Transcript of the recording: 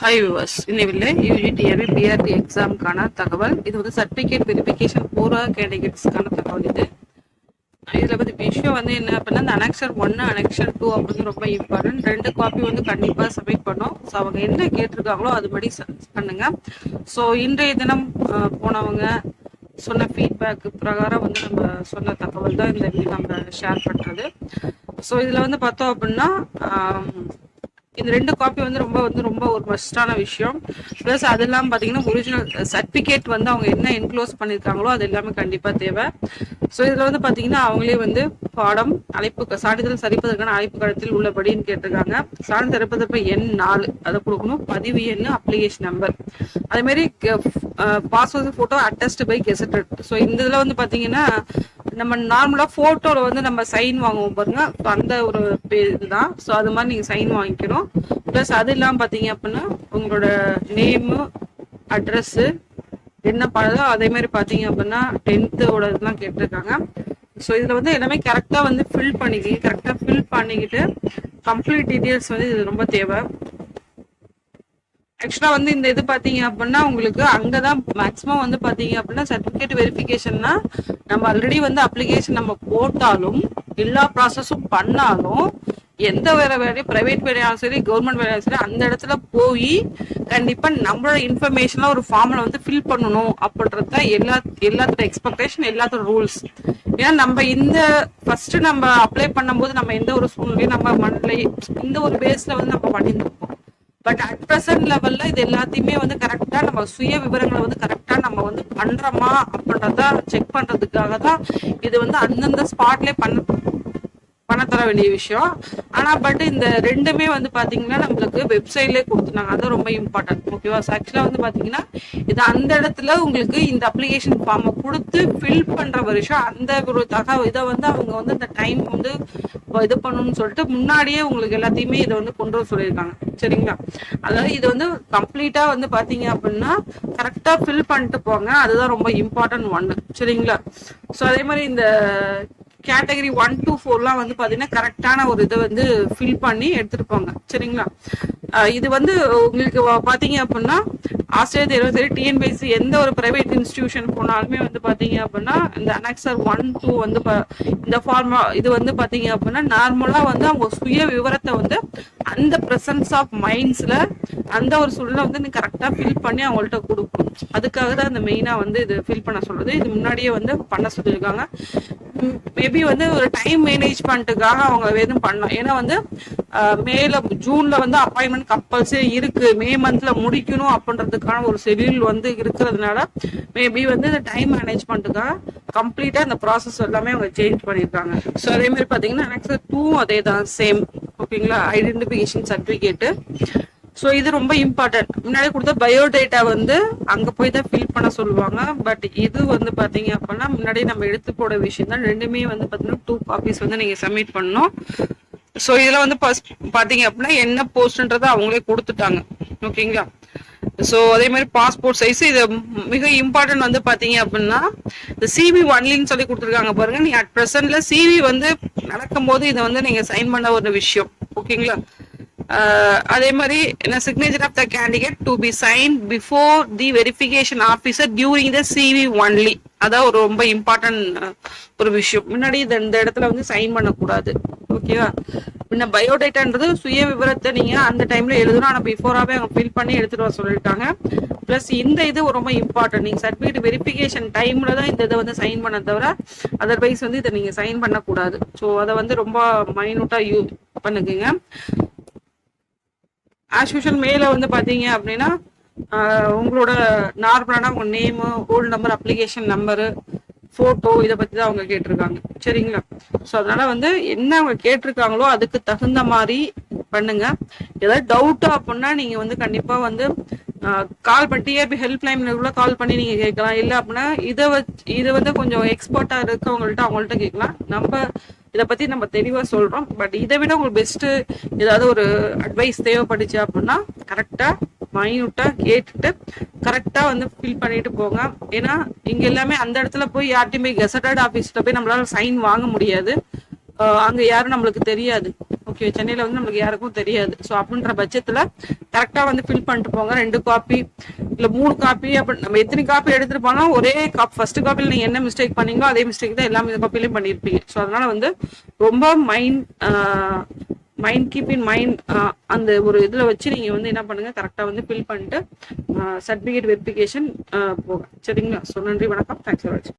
High viewers இன்னில் UGTRB BRT எக்ஸாமுக்கான தகவல். இது வந்து சர்டிஃபிகேட் வெரிஃபிகேஷன் போகிற கேண்டிடேட்ஸ்க்கான தகவல் இது. இதில் பற்றி விஷயம் வந்து என்ன அப்படின்னா இந்த அனெக்ஷன் ஒன்று அனெக்ஷன் டூ அப்படின்னு ரொம்ப இம்பார்ட்டன்ட் ரெண்டு காப்பி வந்து கண்டிப்பாக சப்மிட் பண்ணோம் ஸோ அவங்க என்ன கேட்டிருக்காங்களோ அதுபடி ச- பண்ணுங்க. ஸோ இன்றைய தினம் போனவங்க சொன்ன ஃபீட்பேக் பிரகாரம் வந்து நம்ம சொன்ன தகவல் தான் இந்த நம்ம ஷேர் பண்ணுறது ஸோ இதில் வந்து பார்த்தோம் அப்படின்னா இந்த ரெண்டு காப்பி வந்து ரொம்ப வந்து ரொம்ப ஒரு மஸ்டான விஷயம். ப்ளஸ் அது இல்லாமல் பார்த்தீங்கன்னா ஒரிஜினல் சர்டிஃபிகேட் வந்து அவங்க என்ன என்க்ளோஸ் பண்ணியிருக்காங்களோ அது எல்லாமே கண்டிப்பாக தேவை. ஸோ இதில் வந்து பார்த்தீங்கன்னா அவங்களே வந்து பாடம் அழைப்பு சான்றிதழ் சரிப்பதற்கான அழைப்பு காலத்தில் உள்ளபடின்னு கேட்டிருக்காங்க. சான்றிதழ் திறப்பதற்கு எண் நாலு. அதை கொடுக்கணும். பதிவு எண் அப்ளிகேஷன் நம்பர் அதே மாதிரி passport photo attest by gazetted so இந்த இதில் வந்து பார்த்தீங்கன்னா நம்ம நார்மலாக ஃபோட்டோவில் வந்து நம்ம சைன் வாங்குவோம் பாருங்க. அந்த ஒரு பே- இதுதான். ஸோ அது மாதிரி நீங்கள் சைன் வாங்கிக்கணும். ப்ளஸ் அது இல்லாமல் பார்த்தீங்க அப்படின்னா உங்களோட நேமு அட்ரஸ்ஸு என்ன பாடுதோ அதே மாதிரி பார்த்தீங்க அப்படின்னா டென்த்தோட இதெல்லாம் கேட்டிருக்காங்க. ஸோ இதில் வந்து எல்லாமே கரெக்டாக வந்து ஃபில் பண்ணிக்கிங்க கரெக்டாக ஃபில் பண்ணிக்கிட்டு கம்ப்ளீட் டீட்டெயில்ஸ் வந்து இது ரொம்ப தேவை. ஆக்சுவலா வந்து இந்த இது பார்த்தீங்க அப்படின்னா உங்களுக்கு அங்கதான் மேக்ஸிமம் வந்து பார்த்தீங்க அப்படின்னா சர்டிஃபிகேட் வெரிஃபிகேஷன்னா நம்ம ஆல்ரெடி வந்து அப்ளிகேஷன் நம்ம போட்டாலும் எல்லா ப்ராசஸும் பண்ணாலும் எந்த வேற வேலையும் பிரைவேட் வேலையாலும் சரி கவர்மெண்ட் வேலையாலும் சரி அந்த இடத்துல போய் கண்டிப்பாக நம்மளோட இன்ஃபர்மேஷனாக ஒரு ஃபார்ம்ல வந்து ஃபில் பண்ணணும் அப்படின்றது தான் எல்லா எல்லாத்தோட எக்ஸ்பெக்டேஷன் எல்லாத்தோட ரூல்ஸ் ஏன்னா நம்ம இந்த ஃபர்ஸ்ட் நம்ம அப்ளை பண்ணும்போது நம்ம எந்த ஒரு சூழ்நிலையும் நம்ம மண்ணில் இந்த ஒரு பேஸ்ல வந்து நம்ம பண்ணியிருந்திருப்போம். பட் அட் ப்ரெசன்ட் லெவல்ல இது எல்லாத்தையுமே வந்து கரெக்டா நம்ம சுய விவரங்களை வந்து கரெக்டா நம்ம வந்து பண்றோமா அப்படின்றத செக் பண்றதுக்காக தான் இது வந்து அந்தந்த ஸ்பாட்லயே பண்ண பண்ண தர வேண்டிய விஷயம். ஆனா பட் இந்த ரெண்டுமே வந்து பாத்தீங்கன்னா நம்மளுக்கு வெப்சைட்லயே கொடுத்துருந்தாங்க. அது ரொம்ப இம்பார்ட்டன்ட் ஓகேவா ஆக்சுவலாக வந்து பாத்தீங்கன்னா இது அந்த இடத்துல உங்களுக்கு இந்த அப்ளிகேஷன் ஃபார்மை கொடுத்து ஃபில் பண்ற வருஷம் அந்த ஒரு தகவல் இதை வந்து அவங்க வந்து இந்த டைம் வந்து இது பண்ணணும்னு சொல்லிட்டு முன்னாடியே உங்களுக்கு எல்லாத்தையுமே இதை வந்து கொண்டு வர சொல்லியிருக்காங்க. சரிங்களா? அதாவது இது வந்து கம்ப்ளீட்டா வந்து பாத்தீங்க அப்படின்னா கரெக்டா ஃபில் பண்ணிட்டு போங்க. அதுதான் ரொம்ப இம்பார்ட்டன்ட் ஒன்று சரிங்களா? ஸோ அதே மாதிரி இந்த கேட்டகரி ஒன் டூ ஃபோர்லாம் வந்து பார்த்தீங்கன்னா கரெக்டான ஒரு இதை வந்து ஃபில் பண்ணி எடுத்துட்டு போங்க சரிங்களா இது வந்து உங்களுக்கு பார்த்தீங்க அப்படின்னா ஆஸ்திரேலியா தேர்வு சரி டிஎன்பிஎஸ்சி எந்த ஒரு பிரைவேட் இன்ஸ்டிடியூஷன் போனாலுமே வந்து பார்த்தீங்க அப்படின்னா இந்த அனெக்சர் ஒன் டூ வந்து இந்த ஃபார்மா இது வந்து பார்த்தீங்க அப்படின்னா நார்மலாக வந்து அவங்க சுய விவரத்தை வந்து அந்த ப்ரெசன்ஸ் ஆஃப் மைண்ட்ஸில் அந்த ஒரு சூழ்நிலை வந்து நீ கரெக்டாக ஃபில் பண்ணி அவங்கள்ட்ட கொடுக்கணும். அதுக்காக தான் அந்த மெயினாக வந்து இது ஃபில் பண்ண சொல்கிறது இது முன்னாடியே வந்து பண்ண சொல்லியிருக்காங்க. மேபி வந்து ஒரு டைம் மேனேஜ்மெண்ட்டுக்காக அவங்க எதுவும் பண்ணலாம் ஏன்னா வந்து மேல ஜூன்ல வந்து அப்பாயின்மெண்ட் கப்பல்ஸே இருக்கு. மே மந்த்ல முடிக்கணும் அப்படின்றதுக்கான ஒரு ஷெடியூல் வந்து இருக்கிறதுனால மேபி வந்து இந்த டைம் மேனேஜ்மெண்ட்டுக்காக கம்ப்ளீட்டா இந்த ப்ராசஸ் எல்லாமே அவங்க சேஞ்ச் பண்ணியிருக்காங்க. ஸோ அதே மாதிரி பார்த்தீங்கன்னா நெக்ஸ்ட் டூ அதே தான் சேம் ஓகேங்களா ஐடென்டிஃபிகேஷன் சர்டிஃபிகேட்டு ஸோ இது ரொம்ப இம்பார்ட்டன்ட் முன்னாடி கொடுத்த பயோடேட்டா வந்து அங்கே போய் தான் ஃபில் பண்ண சொல்லுவாங்க. பட் இது வந்து பார்த்தீங்க அப்படின்னா முன்னாடி நம்ம எடுத்து போட விஷயம் தான் ரெண்டுமே வந்து பார்த்தீங்கன்னா டூ காப்பீஸ் வந்து நீங்கள் சப்மிட் பண்ணணும். ஸோ இதில் வந்து பார்த்தீங்க அப்படின்னா என்ன போஸ்ட்ன்றதை அவங்களே கொடுத்துட்டாங்க. ஓகேங்களா ஸோ அதே மாதிரி பாஸ்போர்ட் சைஸ் இது மிக இம்பார்ட்டன்ட் வந்து பார்த்தீங்க அப்படின்னா இந்த சிவி ஒன்லின்னு சொல்லி கொடுத்துருக்காங்க பாருங்க. நீ அட் ப்ரெசென்ட்ல சிவி வந்து நடக்கும்போது இதை வந்து நீங்கள் சைன் பண்ண ஒரு விஷயம். ஓகேங்களா? அதே மாதிரி என்ன signature of the candidate to be sign before the verification officer during the CV only அதான் ஒரு ரொம்ப இம்பார்ட்டன்ட் ஒரு விஷயம். முன்னாடி இந்த இந்த இடத்துல வந்து சைன் பண்ணக்கூடாது. ஓகேவா? முன்ன பயோடேட்டான்றது சுய விவரத்தை நீங்க அந்த டைம்ல எழுதணும். ஆனால் பிஃபோராவே அவங்க ஃபில் பண்ணி எடுத்துட்டு வர சொல்லிட்டாங்க பிளஸ் இந்த இது ரொம்ப இம்பார்ட்டன்ட் நீங்க சர்டிஃபிகேட் வெரிஃபிகேஷன் டைம்ல தான் இந்த இதை வந்து சைன் பண்ண தவிர அதர்வைஸ் வந்து இதை நீங்க சைன் பண்ணக்கூடாது. ஸோ அதை வந்து ரொம்ப மைனூட்டா யூ பண்ணுக்குங்க ஆஸ் யூஷுவல் மேல வந்து பாத்தீங்க அப்படின்னா ஆஹ் உங்களோட நார்மலான உங்க name old number application number photo இதை பத்தி தான் அவங்க கேட்டிருக்காங்க. சரிங்களா? ஸோ அதனால வந்து என்ன அவங்க கேட்டிருக்காங்களோ அதுக்கு தகுந்த மாதிரி பண்ணுங்க. ஏதாவது டவுட் அப்படின்னா நீங்க வந்து கண்டிப்பா வந்து கால் பண்ணி டிஆர்பி ஹெல்ப் லைன்ல கூட கால் பண்ணி நீங்க கேட்கலாம். இல்லை அப்படின்னா இதை வச்சு இதை வந்து கொஞ்சம் எக்ஸ்பர்ட்டா இருக்கவங்கள்ட்ட அவங்கள்ட்ட கேட்கலாம். நம்ம இதை பத்தி நம்ம தெளிவா சொல்றோம். பட் இதை விட உங்களுக்கு பெஸ்ட் ஏதாவது ஒரு அட்வைஸ் தேவைப்பட்டுச்சு அப்படின்னா கரெக்டா மைனூட்டா கேட்டுட்டு கரெக்டா வந்து ஃபில் பண்ணிட்டு போங்க. ஏன்னா இங்க எல்லாமே அந்த இடத்துல போய் யார்ட்டையுமே கெசட்டட் ஆபீஸ்ல போய் நம்மளால சைன் வாங்க முடியாது. அங்கே அங்க யாரும் நம்மளுக்கு தெரியாது. ஓகே சென்னையில் வந்து நம்மளுக்கு யாருக்கும் தெரியாது. ஸோ அப்படின்ற பட்சத்தில் கரெக்டாக வந்து ஃபில் பண்ணிட்டு போங்க. ரெண்டு காப்பி இல்லை மூணு காப்பி அப்படி நம்ம எத்தனை காப்பி எடுத்துகிட்டு போனால் ஒரே காப்பி ஃபர்ஸ்ட் காப்பியில் நீங்கள் என்ன மிஸ்டேக் பண்ணீங்களோ அதே மிஸ்டேக் தான் எல்லா காப்பிலையும் பண்ணியிருப்பீங்க ஸோ அதனால் வந்து ரொம்ப mind mind keep in mind அந்த ஒரு இதில் வச்சு நீங்கள் வந்து என்ன பண்ணுங்கள் கரெக்டாக வந்து ஃபில் பண்ணிட்டு சர்டிஃபிகேட் வெரிஃபிகேஷன் போங்க. சரிங்களா? ஸோ நன்றி வணக்கம். தேங்க்ஸ் ஃபார் வாட்சிங்